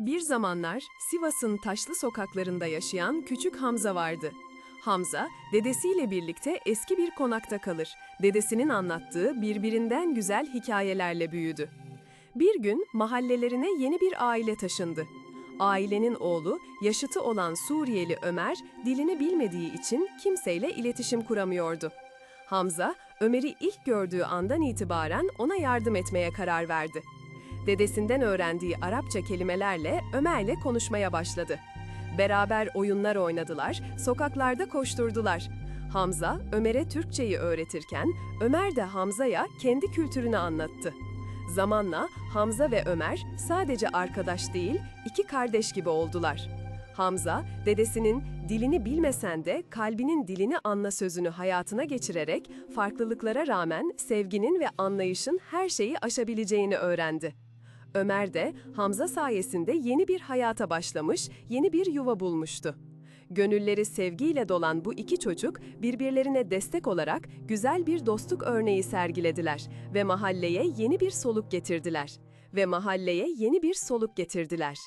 Bir zamanlar Sivas'ın taşlı sokaklarında yaşayan küçük Hamza vardı. Hamza, dedesiyle birlikte eski bir konakta kalır. Dedesinin anlattığı birbirinden güzel hikayelerle büyüdü. Bir gün mahallelerine yeni bir aile taşındı. Ailenin oğlu, yaşıtı olan Suriyeli Ömer, dilini bilmediği için kimseyle iletişim kuramıyordu. Hamza, Ömer'i ilk gördüğü andan itibaren ona yardım etmeye karar verdi. Dedesinden öğrendiği Arapça kelimelerle Ömer'le konuşmaya başladı. Beraber oyunlar oynadılar, sokaklarda koşturdular. Hamza, Ömer'e Türkçeyi öğretirken, Ömer de Hamza'ya kendi kültürünü anlattı. Zamanla Hamza ve Ömer sadece arkadaş değil, iki kardeş gibi oldular. Hamza, dedesinin dilini bilmesen de kalbinin dilini anla sözünü hayatına geçirerek farklılıklara rağmen sevginin ve anlayışın her şeyi aşabileceğini öğrendi. Ömer de Hamza sayesinde yeni bir hayata başlamış, yeni bir yuva bulmuştu. Gönülleri sevgiyle dolan bu iki çocuk birbirlerine destek olarak güzel bir dostluk örneği sergilediler ve mahalleye yeni bir soluk getirdiler. Ve mahalleye yeni bir soluk getirdiler.